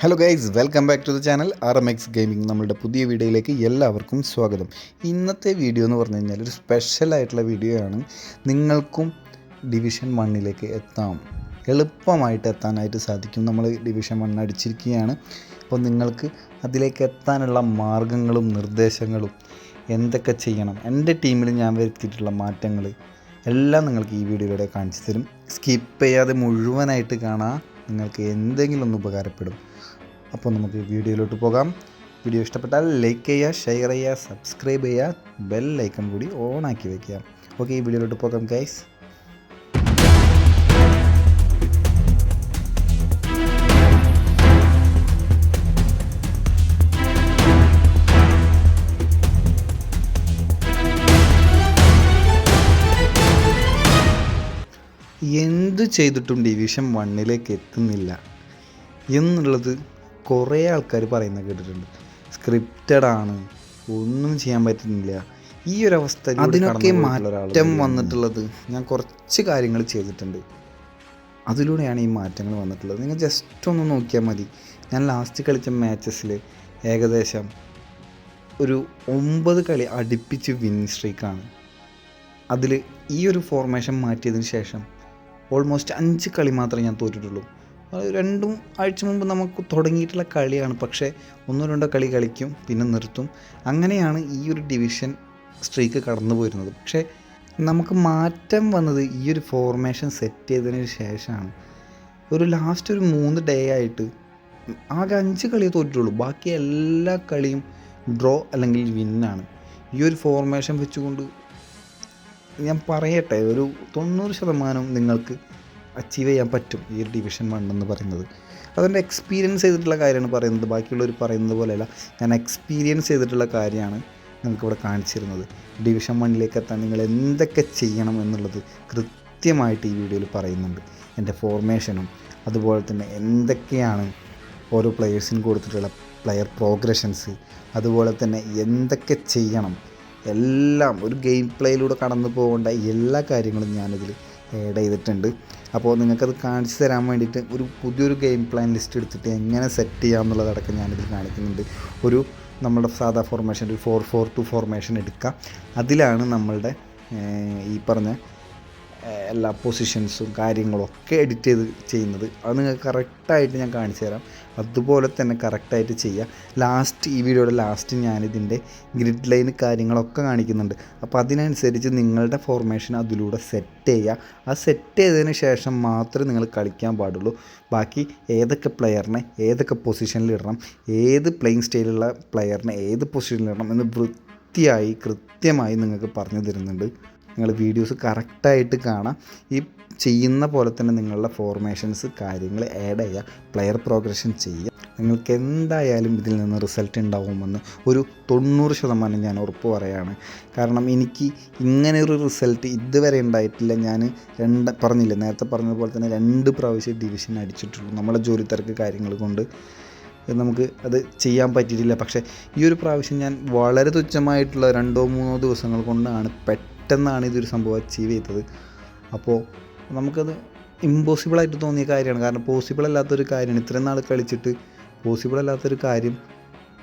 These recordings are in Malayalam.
Hello guys welcome back to the channel R M X gaming നമ്മളുടെ പുതിയ വീഡിയോയിലേക്ക് എല്ലാവർക്കും സ്വാഗതം. ഇന്നത്തെ വീഡിയോ എന്ന് പറഞ്ഞു കഴിഞ്ഞാൽ ഒരു സ്പെഷ്യൽ ആയിട്ടുള്ള വീഡിയോ ആണ്. നിങ്ങൾക്കും ഡിവിഷൻ വണ്ണിലേക്ക് എത്താം. എളുപ്പമായിട്ട് എത്താനായിട്ട് സാധിക്കും. നമ്മൾ ഡിവിഷൻ വൺ അടിച്ചിരിക്കുകയാണ്. അപ്പോൾ നിങ്ങൾക്ക് അതിലേക്ക് എത്താനുള്ള മാർഗങ്ങളും നിർദ്ദേശങ്ങളും എന്തൊക്കെ ചെയ്യണം? എന്റെ ടീമിൽ ഞാൻ വരുത്തിയിട്ടുള്ള മാറ്റങ്ങൾ എല്ലാം നിങ്ങൾക്ക് ഈ വീഡിയോയിലൂടെ കാണിച്ചു തരും. സ്കിപ്പ് ചെയ്യാതെ മുഴുവനായിട്ട് കാണാൻ നിങ്ങൾക്ക് എന്തെങ്കിലും ഒന്ന് ഉപകാരപ്പെടും. അപ്പോൾ നമുക്ക് വീഡിയോയിലോട്ട് പോകാം. വീഡിയോ ഇഷ്ടപ്പെട്ടാൽ ലൈക്ക് ചെയ്യുക ഷെയർ ചെയ്യുക സബ്സ്ക്രൈബ് ചെയ്യുക ബെൽ ഐക്കൺ കൂടി ഓൺ ആക്കി വെക്കുക. ഓക്കെ ഈ വീഡിയോയിലോട്ട് പോകാം ഗൈസ് എന്ത് ചെയ്തിട്ടും ഡിവിഷൻ വണ്ണിലേക്ക് എത്തുന്നില്ല. എന്നുള്ളത് കുറേ ആൾക്കാർ പറയുന്നത് കേട്ടിട്ടുണ്ട്. സ്ക്രിപ്റ്റഡ് ആണ്. ഒന്നും ചെയ്യാൻ പറ്റുന്നില്ല. ഈ ഒരു അവസ്ഥ അതിനൊക്കെ മാറ്റം വന്നിട്ടുള്ളത്. ഞാൻ കുറച്ച് കാര്യങ്ങൾ ചെയ്തിട്ടുണ്ട്. അതിലൂടെയാണ് ഈ മാറ്റങ്ങൾ വന്നിട്ടുള്ളത്. നിങ്ങൾ ജസ്റ്റ് ഒന്ന് നോക്കിയാൽ മതി. ഞാൻ ലാസ്റ്റ് കളിച്ച മാച്ചസിൽ ഏകദേശം ഒരു ഒമ്പത് കളി അടുപ്പിച്ച് വിൻ സ്ട്രീക്കാണ് അതിൽ ഈ ഒരു ഫോർമേഷൻ മാറ്റിയതിന് ശേഷം ഓൾമോസ്റ്റ് അഞ്ച് കളി മാത്രമേ ഞാൻ തോറ്റിട്ടുള്ളൂ. രണ്ടും ആഴ്ച മുമ്പ് നമുക്ക് തുടങ്ങിയിട്ടുള്ള കളിയാണ്. പക്ഷേ ഒന്നോ രണ്ടോ കളി കളിക്കും പിന്നെ നിർത്തും. അങ്ങനെയാണ് ഈ ഒരു ഡിവിഷൻ സ്ട്രീക്ക് കടന്നു പോയിരുന്നത്. പക്ഷേ നമുക്ക് മാറ്റം വന്നത് ഈ ഒരു ഫോർമേഷൻ സെറ്റ് ചെയ്തതിന് ശേഷമാണ്. ഒരു ലാസ്റ്റ് ഒരു മൂന്ന് ഡേ ആയിട്ട് ആകെ അഞ്ച് കളി തോറ്റിട്ടുള്ളൂ. ബാക്കി എല്ലാ കളിയും ഡ്രോ അല്ലെങ്കിൽ വിന്നാണ് ഈ ഒരു ഫോർമേഷൻ വെച്ചുകൊണ്ട് ഞാൻ പറയട്ടെ ഒരു തൊണ്ണൂറ് ശതമാനം നിങ്ങൾക്ക് അച്ചീവ് ചെയ്യാൻ പറ്റും ഈ ഒരു ഡിവിഷൻ വൺ എന്ന് പറയുന്നത്. അതുകൊണ്ട് എക്സ്പീരിയൻസ് ചെയ്തിട്ടുള്ള കാര്യമാണ് പറയുന്നത്. ബാക്കിയുള്ളവർ പറയുന്നത് പോലെയല്ല. ഞാൻ എക്സ്പീരിയൻസ് ചെയ്തിട്ടുള്ള കാര്യമാണ് നിങ്ങൾക്കിവിടെ കാണിച്ചിരുന്നത്. ഡിവിഷൻ വണ്ണിലേക്ക് എത്താൻ നിങ്ങൾ എന്തൊക്കെ ചെയ്യണം എന്നുള്ളത് കൃത്യമായിട്ട് ഈ വീഡിയോയിൽ പറയുന്നുണ്ട്. എന്റെ ഫോർമേഷനും അതുപോലെ തന്നെ എന്തൊക്കെയാണ് ഓരോ പ്ലെയേഴ്സിനും കൊടുത്തിട്ടുള്ള പ്ലെയർ പ്രോഗ്രഷൻസ് അതുപോലെ തന്നെ എന്തൊക്കെ ചെയ്യണം എല്ലാം ഒരു ഗെയിം പ്ലേയിലൂടെ കടന്നു പോകേണ്ട എല്ലാ കാര്യങ്ങളും ഞാനിതിൽ ആഡ് ചെയ്തിട്ടുണ്ട്. അപ്പോൾ നിങ്ങൾക്കത് കാണിച്ചു തരാൻ വേണ്ടിയിട്ട് ഒരു പുതിയൊരു ഗെയിം പ്ലാൻ ലിസ്റ്റ് എടുത്തിട്ട് എങ്ങനെ സെറ്റ് ചെയ്യാം എന്നുള്ളതടക്കം ഞാനിതിൽ കാണിക്കുന്നുണ്ട്. ഒരു നമ്മുടെ സാധാ ഫോർമേഷൻ ഒരു ഫോർ ഫോർ ടു ഫോർമേഷൻ എടുക്കുക അതിലാണ് നമ്മളുടെ ഈ പറഞ്ഞ എല്ലാ പൊസിഷൻസും കാര്യങ്ങളൊക്കെ എഡിറ്റ് ചെയ്ത് ചെയ്യുന്നത്. അത് നിങ്ങൾക്ക് കറക്റ്റായിട്ട് ഞാൻ കാണിച്ചു തരാം. അതുപോലെ തന്നെ കറക്റ്റായിട്ട് ചെയ്യുക ലാസ്റ്റ് ഈ വീഡിയോയുടെ ലാസ്റ്റ് ഞാനിതിന്റെ ഗ്രിഡ് ലൈൻ കാര്യങ്ങളൊക്കെ കാണിക്കുന്നുണ്ട്. അപ്പോൾ അതിനനുസരിച്ച് നിങ്ങളുടെ ഫോർമേഷൻ അതിലൂടെ സെറ്റ് ചെയ്യുക ആ സെറ്റ് ചെയ്തതിന് ശേഷം മാത്രമേ നിങ്ങൾ കളിക്കാൻ പാടുള്ളൂ. ബാക്കി ഏതൊക്കെ പ്ലെയറിനെ ഏതൊക്കെ പൊസിഷനിൽ ഇടണം ഏത് പ്ലേയിങ് സ്റ്റൈലുള്ള പ്ലെയറിനെ ഏത് പൊസിഷനിൽ ഇടണം എന്ന് വൃത്തിയായി കൃത്യമായി നിങ്ങൾക്ക് പറഞ്ഞു തരുന്നുണ്ട്. നിങ്ങൾ വീഡിയോസ് കറക്റ്റായിട്ട് കാണാം. ഈ ചെയ്യുന്ന പോലെ തന്നെ നിങ്ങളുടെ ഫോർമേഷൻസ് കാര്യങ്ങൾ ആഡ് ചെയ്യുക പ്ലെയർ പ്രോഗ്രഷൻ ചെയ്യുക. നിങ്ങൾക്ക് എന്തായാലും ഇതിൽ നിന്ന് റിസൾട്ട് ഉണ്ടാവുമെന്ന് ഒരു തൊണ്ണൂറ് ശതമാനം ഞാൻ ഉറപ്പ് പറയുകയാണ്. കാരണം എനിക്ക് ഇങ്ങനെ ഒരു റിസൾട്ട് ഇതുവരെ ഉണ്ടായിട്ടില്ല. ഞാൻ രണ്ട് പറഞ്ഞില്ല നേരത്തെ പറഞ്ഞതുപോലെ തന്നെ രണ്ട് പ്രാവശ്യം ഡിവിഷൻ അടിച്ചിട്ടുള്ളൂ. നമ്മളെ ജോലി തിരക്ക് കാര്യങ്ങൾ കൊണ്ട്. നമുക്ക് അത് ചെയ്യാൻ പറ്റിയിട്ടില്ല. പക്ഷേ ഈ ഒരു പ്രാവശ്യം ഞാൻ വളരെ തുച്ഛമായിട്ടുള്ള രണ്ടോ മൂന്നോ ദിവസങ്ങൾ കൊണ്ടാണ് പെട്ടെന്നാണ് ഇതൊരു സംഭവം അച്ചീവ് ചെയ്തത്. അപ്പോൾ നമുക്കത് ഇമ്പോസിബിളായിട്ട് തോന്നിയ കാര്യമാണ്. കാരണം പോസിബിൾ അല്ലാത്തൊരു കാര്യമാണ്. ഇത്രയും നാൾ കളിച്ചിട്ട് പോസിബിൾ അല്ലാത്തൊരു കാര്യം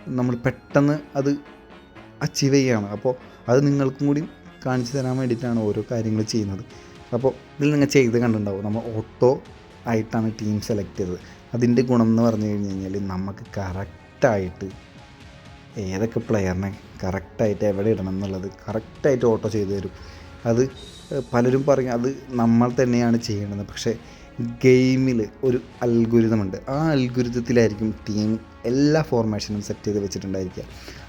നമ്മൾ പെട്ടെന്ന് അത് അച്ചീവ് ചെയ്യുകയാണ് അപ്പോൾ അത് നിങ്ങൾക്കും കൂടി കാണിച്ചു തരാൻ വേണ്ടിയിട്ടാണ് ഓരോ കാര്യങ്ങൾ ചെയ്യുന്നത്. അപ്പോൾ ഇതിൽ നിങ്ങൾ ചെയ്ത് കണ്ടിട്ടുണ്ടാവും. നമ്മൾ ഓട്ടോ ആയിട്ടാണ് ടീം സെലക്ട് ചെയ്തത്. അതിന്റെ ഗുണം എന്ന് പറഞ്ഞു കഴിഞ്ഞ് കഴിഞ്ഞാൽ നമുക്ക് കറക്റ്റായിട്ട് ഏതൊക്കെ പ്ലെയറിനെ കറക്റ്റായിട്ട് എവിടെ ഇടണം എന്നുള്ളത്. കറക്റ്റായിട്ട് ഓട്ടോ ചെയ്തു തരും. അത് പലരും പറയും അത് നമ്മൾ തന്നെയാണ് ചെയ്യണത്. പക്ഷേ ഗെയിമിൽ ഒരു അൽഗുരിതമുണ്ട് ആ അൽഗുരിതത്തിലായിരിക്കും ടീം എല്ലാ ഫോർമേഷനും സെറ്റ് ചെയ്ത് വെച്ചിട്ടുണ്ടായിരിക്കുക.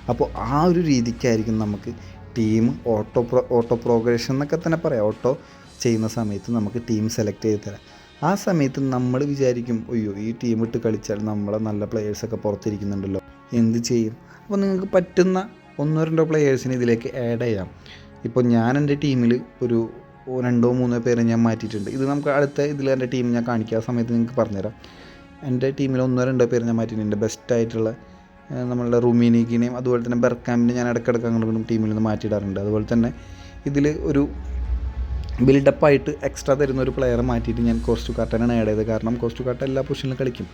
അപ്പോൾ ആ ഒരു രീതിക്കായിരിക്കും നമുക്ക് team auto pro auto progression എന്നൊക്കെ തന്നെ പറയാം. ഓട്ടോ ചെയ്യുന്ന സമയത്ത് നമുക്ക് ടീം സെലക്ട് ചെയ്ത് തരാം. ആ സമയത്ത് നമ്മൾ വിചാരിക്കും അയ്യോ ഈ ടീം ഇട്ട് കളിച്ചാൽ നമ്മളെ നല്ല പ്ലെയേഴ്സൊക്കെ പുറത്തിരിക്കുന്നുണ്ടല്ലോ. എന്ത് ചെയ്യും? അപ്പോൾ നിങ്ങൾക്ക് പറ്റുന്ന ഒന്നോ രണ്ടോ പ്ലെയേഴ്സിനെ ഇതിലേക്ക് ആഡ് ചെയ്യാം. ഇപ്പോൾ ഞാൻ എന്റെ ടീമിൽ ഒരു രണ്ടോ മൂന്നോ പേരെ ഞാൻ മാറ്റിയിട്ടുണ്ട്. ഇത് നമുക്ക് അടുത്ത ഇതിൽ എന്റെ ടീം ഞാൻ കാണിക്കുക സമയത്ത് നിങ്ങൾക്ക് പറഞ്ഞുതരാം. എന്റെ ടീമിൽ ഒന്നോ രണ്ടോ പേര് ഞാൻ മാറ്റിയിട്ടുണ്ട്. ബെസ്റ്റായിട്ടുള്ള നമ്മളുടെ റുമീനിക്കിനെയും അതുപോലെ തന്നെ ബെർക്കാമിനെ ഞാൻ ഇടയ്ക്കിടയ്ക്ക് അങ്ങോട്ടും ടീമിൽ നിന്ന് മാറ്റിയിടാറുണ്ട്. അതുപോലെ തന്നെ ഇതിൽ ഒരു ബിൽഡപ്പായിട്ട് എക്സ്ട്രാ തരുന്ന ഒരു പ്ലെയറെ മാറ്റിയിട്ട് ഞാൻ കോസ്റ്റു കാർട്ടനാണ് ആഡ് ചെയ്തത്. കാരണം കോസ്റ്റു കാട്ട എല്ലാ പൊസിഷനിലും കളിക്കും.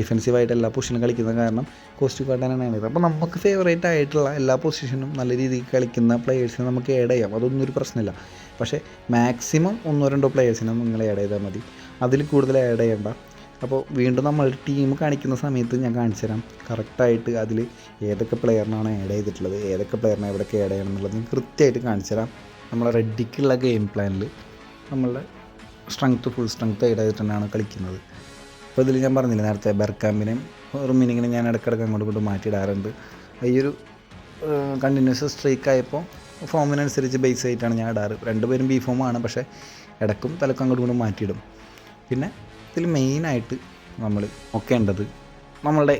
ഡിഫെൻസീവായിട്ട് എല്ലാ പൊസിഷനും കളിക്കുന്ന കാരണം കോസ്റ്റ് കാട്ടാനാണ് അപ്പോൾ നമുക്ക് ഫേവറേറ്റ് ആയിട്ടുള്ള എല്ലാ പൊസിഷനും നല്ല രീതിയിൽ കളിക്കുന്ന പ്ലെയേഴ്സിനെ നമുക്ക് ആഡ് ചെയ്യാം. അതൊന്നും ഒരു പ്രശ്നമില്ല. പക്ഷേ മാക്സിമം ഒന്നോ രണ്ടോ പ്ലെയേഴ്സിനെ നിങ്ങൾ ആഡ് ചെയ്താൽ മതി. അതിൽ കൂടുതൽ ആഡ് ചെയ്യണ്ട. അപ്പോൾ വീണ്ടും നമ്മൾ ടീം കാണിക്കുന്ന സമയത്ത് ഞാൻ കാണിച്ചു തരാം. കറക്റ്റായിട്ട് അതിൽ ഏതൊക്കെ പ്ലെയറിനാണ് ആഡ് ചെയ്തിട്ടുള്ളത് ഏതൊക്കെ പ്ലെയറിനെ എവിടെയൊക്കെ ആഡ് ചെയ്യണം എന്നുള്ളത് ഞാൻ കൃത്യമായിട്ട് കാണിച്ചു തരാം. നമ്മളെ റെഡിക്കുള്ള ഗെയിം പ്ലാനിൽ നമ്മളുടെ സ്ട്രെങ്ത്ത് ഫുൾ സ്ട്രെങ്ത്ത് ആയിട്ട് തന്നെയാണ് കളിക്കുന്നത്. അപ്പോൾ ഇതിൽ ഞാൻ പറഞ്ഞില്ല നേരത്തെ ബെർക്കാമ്പിനെയും റുമിനിങ്ങിനെ ഞാൻ ഇടയ്ക്കിടയ്ക്ക് അങ്ങോട്ടും ഇങ്ങോട്ട് മാറ്റിയിടാറുണ്ട്. ഈ ഒരു കണ്ടിന്യൂസ് സ്ട്രീക്ക് ആയപ്പോൾ ഫോമിനനുസരിച്ച് ബേസ് ആയിട്ടാണ് ഞാൻ ഇടാറ്. രണ്ടുപേരും ബി ഫോമാണ് പക്ഷേ ഇടക്കും തലക്കും അങ്ങോട്ടും ഇങ്ങോട്ട് മാറ്റിയിടും. പിന്നെ ഇതിൽ മെയിനായിട്ട് നമ്മൾ നോക്കേണ്ടത് നമ്മളുടെ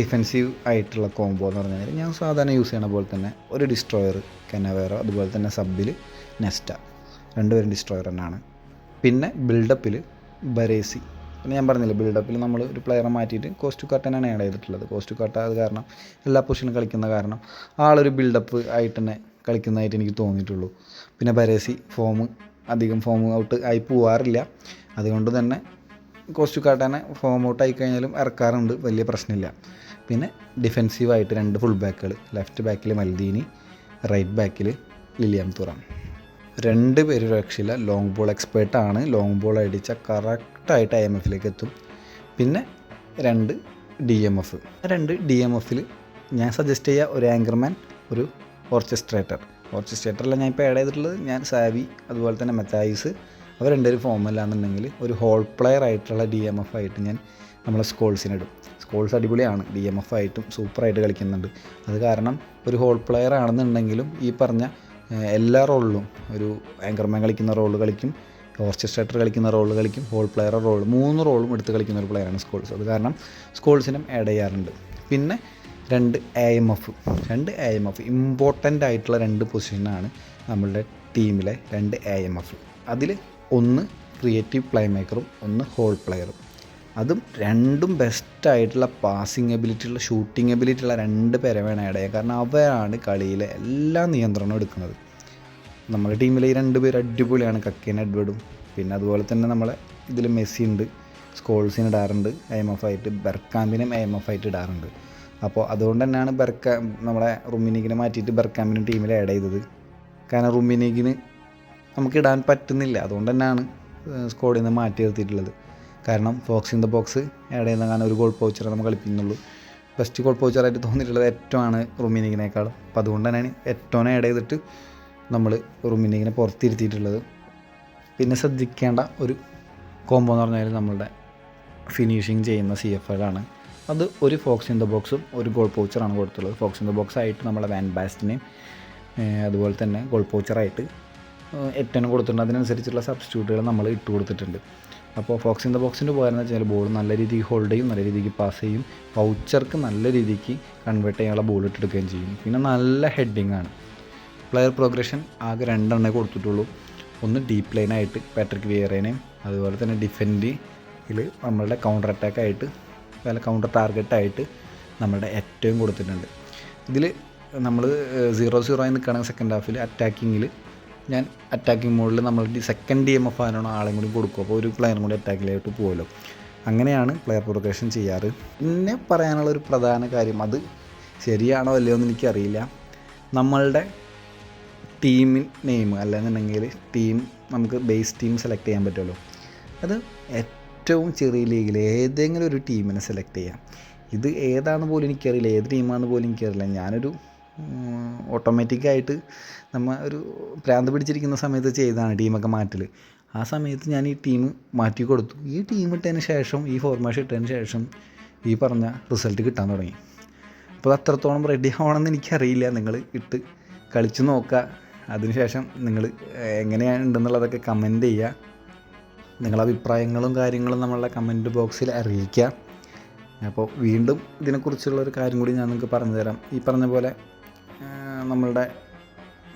ഡിഫെൻസീവ് ആയിട്ടുള്ള കോംബോ എന്ന് പറഞ്ഞു കഴിഞ്ഞാൽ ഞാൻ സാധാരണ യൂസ് ചെയ്യണ പോലെ തന്നെ ഒരു ഡിസ്ട്രോയർ കനവേറോ അതുപോലെ തന്നെ സബിൽ നെസ്റ്റ രണ്ടുപേരും ഡിസ്ട്രോയർ തന്നെയാണ്. പിന്നെ ബിൽഡപ്പിൽ ബരേസി പിന്നെ ഞാൻ പറഞ്ഞില്ല ബിൽഡപ്പിൽ നമ്മൾ ഒരു പ്ലെയറെ മാറ്റിയിട്ട് കോസ്റ്റു കട്ടനാണ് ആഡ് ചെയ്തിട്ടുള്ളത്. കോസ്റ്റു കട്ട അത് കാരണം എല്ലാ പൊസിഷനും കളിക്കുന്ന കാരണം ആളൊരു ബിൽഡപ്പ് ആയിട്ട് തന്നെ കളിക്കുന്നതായിട്ട് എനിക്ക് തോന്നിയിട്ടുള്ളൂ. പിന്നെ പരേസി ഫോം അധികം ഫോം ഔട്ട് ആയി പോവാറില്ല. അതുകൊണ്ട് തന്നെ കോസ്റ്റു കാട്ടാനെ ഫോം ഔട്ട് ആയി കഴിഞ്ഞാലും ഇറക്കാറുണ്ട് വലിയ പ്രശ്നമില്ല. പിന്നെ ഡിഫെൻസീവായിട്ട് രണ്ട് ഫുൾ ബാക്കുകൾ ലെഫ്റ്റ് ബാക്കിൽ മൽദീനി റൈറ്റ് ബാക്കിൽ ലിലിയാം തുറാം രണ്ട് പേര് രക്ഷയില്ല. ലോങ് ബോൾ എക്സ്പേർട്ടാണ് ലോങ് ബോൾ അടിച്ച കറക്റ്റായിട്ട് ഐ എം എഫിലേക്ക് എത്തും. പിന്നെ രണ്ട് ഡി എം എഫ് രണ്ട് ഡി എം എഫിൽ ഞാൻ സജസ്റ്റ് ചെയ്യുക ഒരു ആങ്കർമാൻ ഒരു ഓർക്കസ്ട്രേറ്റർ ഓർക്കസ്ട്രേറ്ററല്ല ഞാൻ ഇപ്പോൾ ആഡ് ചെയ്തിട്ടുള്ളത്. ഞാൻ സാവി അതുപോലെ തന്നെ മെത്തായിസ് അവർ രണ്ടുപേരും ഫോമല്ല എന്നുണ്ടെങ്കിൽ ഒരു ഹോൾ പ്ലെയർ ആയിട്ടുള്ള ഡി എം എഫ് ആയിട്ട് ഞാൻ നമ്മളെ സ്കോൾസിനിടും സ്കോൾസ് അടിപൊളിയാണ്. ഡി എം എഫ് ആയിട്ടും സൂപ്പറായിട്ട് കളിക്കുന്നുണ്ട്. അത് കാരണം ഒരു ഹോൾ പ്ലെയർ ആണെന്നുണ്ടെങ്കിലും ഈ പറഞ്ഞ എല്ലാ റോളിലും ഒരു ആങ്കർമാൻ കളിക്കുന്ന റോൾ കളിക്കും ഓർക്കസ്ട്രേറ്റർ കളിക്കുന്ന റോൾ കളിക്കും ഹോൾ പ്ലെയർ റോൾ മൂന്ന് റോളും എടുത്ത് കളിക്കുന്ന ഒരു പ്ലെയറാണ് സ്കോൾസ് അത് കാരണം സ്കോൾസിനും ആഡ് ചെയ്യാറുണ്ട്. പിന്നെ രണ്ട് എ എം എഫ് രണ്ട് എ എം എഫ് ഇമ്പോർട്ടന്റ് ആയിട്ടുള്ള രണ്ട് പൊസിഷനാണ് നമ്മളുടെ ടീമിലെ രണ്ട് എ എം എഫ് അതിൽ ഒന്ന് ക്രിയേറ്റീവ് പ്ലേ മേക്കറും ഒന്ന് ഹോൾ പ്ലെയറും അതും രണ്ടും ബെസ്റ്റായിട്ടുള്ള പാസിങ് എബിലിറ്റി ഉള്ള ഷൂട്ടിംഗ് എബിലിറ്റി ഉള്ള രണ്ട് പേരെ വേണം ആഡ് ചെയ്യാൻ. കാരണം അവരാണ് കളിയിലെ എല്ലാ നിയന്ത്രണവും എടുക്കുന്നത്. നമ്മുടെ ടീമിലെ ഈ രണ്ട് പേര് അടിപൊളിയാണ്. കക്കേൻ എഡ്വേർഡും. പിന്നെ അതുപോലെ തന്നെ നമ്മളെ ഇതിൽ മെസ്സി ഉണ്ട്. സ്കോൾസിന് ഇടാറുണ്ട്. ഐ എം എഫ് ആയിട്ട് ബെർക്കാമ്പിനും ഐ എം എഫ് ആയിട്ട് ഇടാറുണ്ട്. അപ്പോൾ അതുകൊണ്ട് തന്നെയാണ് ബെർക്ക നമ്മളെ റുമിനീഗിനെ മാറ്റിയിട്ട് ബെർക്കാമ്പിനും ടീമിൽ ആഡ് ചെയ്തത്. കാരണം റുമിനീഗിന് നമുക്ക് ഇടാൻ പറ്റുന്നില്ല. അതുകൊണ്ട് തന്നെയാണ് സ്കോഡിൽ നിന്ന് മാറ്റി നിർത്തിയിട്ടുള്ളത്. കാരണം fox in the box add ചെയ്യുന്ന കാരണം ഒരു ഗോൾ പൗച്ചറെ നമ്മൾ കളിപ്പിക്കുന്നുള്ളൂ. ബെസ്റ്റ് ഗോൾ പൗച്ചറായിട്ട് തോന്നിയിട്ടുള്ളത് ഏറ്റവുമാണ് റുമിനിങ്ങിനേക്കാളും അപ്പോൾ അതുകൊണ്ട് തന്നെയാണ് ഏറ്റവും ആഡ് ചെയ്തിട്ട് നമ്മൾ റുമിനിങ്ങിനെ പുറത്തിരുത്തിയിട്ടുള്ളത്. പിന്നെ ശ്രദ്ധിക്കേണ്ട ഒരു കോംബോ എന്ന് പറഞ്ഞാൽ നമ്മളുടെ ഫിനിഷിങ് ചെയ്യുന്ന സി എഫ് എല്ലാണ് അത് ഒരു ഫോക്സ് ഇൻ ദ ബോക്സും ഒരു ഗോൾ പൗച്ചറാണ് കൊടുത്തുള്ളത് ഫോക്സ് ഇൻ ദ ബോക്സ് ആയിട്ട് നമ്മളെ വാൻ ബാസ്റ്റിനെയും അതുപോലെ തന്നെ ഗോൾ പൗച്ചറായിട്ട് എട്ടനും കൊടുത്തിട്ടുണ്ട്. അതിനനുസരിച്ചുള്ള സബ്സ്റ്റിറ്റ്യൂട്ടുകൾ നമ്മൾ ഇട്ട് കൊടുത്തിട്ടുണ്ട് അപ്പോൾ ഫോക്സ് ഇൻ ദ ബോക്സിന്റെ പോയെന്ന് വെച്ചാൽ ബോൾ നല്ല രീതിക്ക് ഹോൾഡ് ചെയ്യും നല്ല രീതിക്ക് പാസ് ചെയ്യും. പൗച്ചർക്ക് നല്ല രീതിക്ക് കൺവേർട്ട് ചെയ്യാനുള്ള ബോൾ ഇട്ടെടുക്കുകയും ചെയ്യും. പിന്നെ നല്ല ഹെഡിങ് ആണ്. പ്ലെയർ പ്രോഗ്രഷൻ ആകെ രണ്ടെണ്ണേ കൊടുത്തിട്ടുള്ളൂ. ഒന്ന് ഡീപ്പ് ലൈനായിട്ട് പാട്രിക് വിയറേനെയും അതുപോലെ തന്നെ ഡിഫെൻഡിൽ നമ്മളുടെ കൗണ്ടർ അറ്റാക്കായിട്ട് അല്ല കൗണ്ടർ ടാർഗറ്റായിട്ട് നമ്മുടെ ഏറ്റവും കൊടുത്തിട്ടുണ്ട്. ഇതിൽ നമ്മൾ സീറോ സീറോ ആയി നിൽക്കുകയാണെങ്കിൽ സെക്കൻഡ് ഹാഫിൽ അറ്റാക്കിങ്ങിൽ ഞാൻ അറ്റാക്കിങ് മോഡിൽ നമ്മൾ സെക്കൻഡ് ഡി എം എഫ് ആണോ ആളെയും കൂടി കൊടുക്കും. അപ്പോൾ ഒരു പ്ലെയറും കൂടി അറ്റാക്കിലായിട്ട് പോകുമല്ലോ അങ്ങനെയാണ് പ്ലെയർ പ്രൊട്ടക്ഷൻ ചെയ്യാറ്. പിന്നെ പറയാനുള്ള ഒരു പ്രധാന കാര്യം അത് ശരിയാണോ അല്ലയോ എന്ന് എനിക്കറിയില്ല. നമ്മളുടെ ടീമിൻ നെയിം അല്ലെന്നുണ്ടെങ്കിൽ ടീം നമുക്ക് ബേസ് ടീം സെലക്ട് ചെയ്യാൻ പറ്റുമല്ലോ. അത് ഏറ്റവും ചെറിയ ലീഗിൽ ഏതെങ്കിലും ഒരു ടീമിനെ സെലക്ട് ചെയ്യാം. ഇത് ഏതാണ് പോലും എനിക്കറിയില്ല. ഏത് ടീമാണെന്ന് പോലും എനിക്കറിയില്ല. ഞാനൊരു ഓട്ടോമാറ്റിക്കായിട്ട് നമ്മൾ ഒരു പ്രാന്ത് പിടിച്ചിരിക്കുന്ന സമയത്ത് ചെയ്തതാണ് ടീമൊക്കെ മാറ്റൽ ആ സമയത്ത് ഞാൻ ഈ ടീം മാറ്റി കൊടുത്തു. ഈ ടീം ഇട്ടതിന് ശേഷം ഈ ഫോർമേഷൻ ഇട്ടതിന് ശേഷം ഈ പറഞ്ഞ റിസൾട്ട് കിട്ടാൻ തുടങ്ങി. അപ്പോൾ അത് അത്രത്തോളം റെഡി ആവണമെന്ന് എനിക്കറിയില്ല. നിങ്ങൾ ഇട്ട് കളിച്ച് നോക്കുക അതിനുശേഷം നിങ്ങൾ എങ്ങനെയാണ് ഉണ്ടെന്നുള്ളതൊക്കെ കമന്റ് ചെയ്യുക നിങ്ങളുടെ അഭിപ്രായങ്ങളും കാര്യങ്ങളും നമ്മളുടെ കമന്റ് ബോക്സിൽ അറിയിക്കുക അപ്പോൾ വീണ്ടും ഇതിനെക്കുറിച്ചുള്ള ഒരു കാര്യം കൂടി ഞാൻ നിങ്ങൾക്ക് പറഞ്ഞു തരാം ഈ പറഞ്ഞ പോലെ നമ്മളുടെ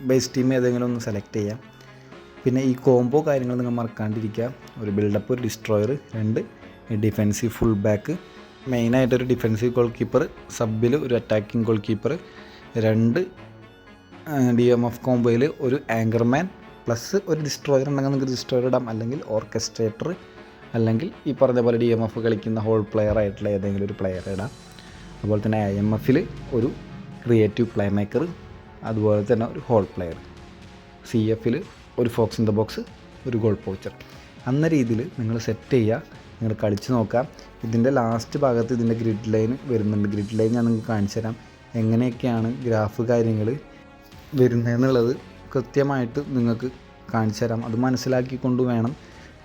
ബേസ് ടീം ഏതെങ്കിലും ഒന്ന് സെലക്ട് ചെയ്യാം. പിന്നെ ഈ കോംബോ കാര്യങ്ങൾ നിങ്ങൾ മറക്കാണ്ടിരിക്കുക. ഒരു ബിൽഡപ്പ് ഒരു ഡിസ്ട്രോയർ രണ്ട് ഡിഫെൻസീവ് ഫുൾ ബാക്ക് മെയിനായിട്ടൊരു ഡിഫെൻസീവ് ഗോൾ കീപ്പർ സബിൽ ഒരു അറ്റാക്കിംഗ് ഗോൾ കീപ്പർ രണ്ട് ഡി എം എഫ് കോംബോയിൽ ഒരു ആങ്കർമാൻ പ്ലസ് ഒരു ഡിസ്ട്രോയർ ഉണ്ടെങ്കിൽ നിങ്ങൾക്ക് ഡിസ്ട്രോയർ ഇടാം. അല്ലെങ്കിൽ ഓർക്കസ്ട്രേറ്റർ അല്ലെങ്കിൽ ഈ പറഞ്ഞ പോലെ ഡി എം എഫ് കളിക്കുന്ന ഹോൾ പ്ലെയർ ആയിട്ടുള്ള ഏതെങ്കിലും ഒരു പ്ലെയർ ഇടാം. അതുപോലെ തന്നെ ഐ എം എഫിൽ ഒരു ക്രിയേറ്റീവ് പ്ലേ മേക്കർ അതുപോലെ തന്നെ ഒരു ഹോൾ പ്ലെയർ സി എഫിൽ ഒരു ഫോക്സ് ഇൻ ദ ബോക്സ് ഒരു ഗോൾ പോച്ചർ അന്ന രീതിയിൽ നിങ്ങൾ സെറ്റ് ചെയ്യുക നിങ്ങൾ കളിച്ച് നോക്കാം ഇതിന്റെ ലാസ്റ്റ് ഭാഗത്ത് ഇതിന്റെ ഗ്രിഡ് ലൈൻ വരുന്നുണ്ട്. ഗ്രിഡ് ലൈൻ ഞാൻ നിങ്ങൾക്ക് കാണിച്ചു തരാം. എങ്ങനെയൊക്കെയാണ് ഗ്രാഫ് കാര്യങ്ങൾ വരുന്നതെന്നുള്ളത് കൃത്യമായിട്ട് നിങ്ങൾക്ക് കാണിച്ചു തരാം. അത് മനസ്സിലാക്കിക്കൊണ്ട് വേണം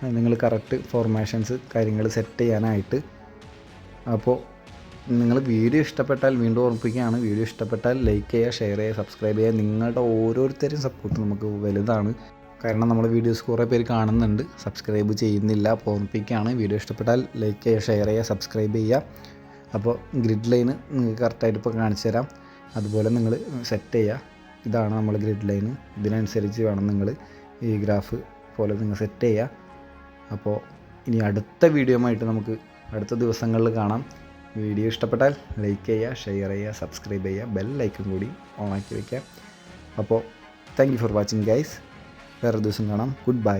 നിങ്ങൾ കറക്റ്റ് ഫോർമേഷൻസ് കാര്യങ്ങൾ സെറ്റ് ചെയ്യാനായിട്ട്. അപ്പോൾ നിങ്ങൾ വീഡിയോ ഇഷ്ടപ്പെട്ടാൽ വീണ്ടും ഓർമ്മിപ്പിക്കുകയാണ്. വീഡിയോ ഇഷ്ടപ്പെട്ടാൽ ലൈക്ക് ചെയ്യുക ഷെയർ ചെയ്യുക സബ്സ്ക്രൈബ് ചെയ്യുക. നിങ്ങളുടെ ഓരോരുത്തരും സപ്പോർട്ട് നമുക്ക് വലുതാണ്. കാരണം നമ്മൾ വീഡിയോസ് കുറേ പേര് കാണുന്നുണ്ട്. സബ്സ്ക്രൈബ് ചെയ്യുന്നില്ല അപ്പോൾ ഓർമ്മിപ്പിക്കുകയാണ്. വീഡിയോ ഇഷ്ടപ്പെട്ടാൽ ലൈക്ക് ചെയ്യുക ഷെയർ ചെയ്യുക സബ്സ്ക്രൈബ് ചെയ്യുക. അപ്പോൾ ഗ്രിഡ് ലൈന് നിങ്ങൾക്ക് കറക്റ്റായിട്ട് ഇപ്പോൾ കാണിച്ചു തരാം. അതുപോലെ നിങ്ങൾ സെറ്റ് ചെയ്യുക. ഇതാണ് നമ്മൾ ഗ്രിഡ് ലൈന് ഇതിനനുസരിച്ച് വേണം നിങ്ങൾ ഈ ഗ്രാഫ് പോലെ നിങ്ങൾ സെറ്റ് ചെയ്യുക. അപ്പോൾ ഇനി അടുത്ത വീഡിയോ ആയിട്ട് നമുക്ക് അടുത്ത ദിവസങ്ങളിൽ കാണാം. വീഡിയോ ഇഷ്ടപ്പെട്ടാൽ ലൈക്ക് ചെയ്യുക ഷെയർ ചെയ്യുക സബ്സ്ക്രൈബ് ചെയ്യുക ബെൽ ലൈക്കും കൂടി ഓൺ ആക്കി വയ്ക്കുക അപ്പോൾ thank you for watching guys വേറെ ദിവസം കാണാം. Good bye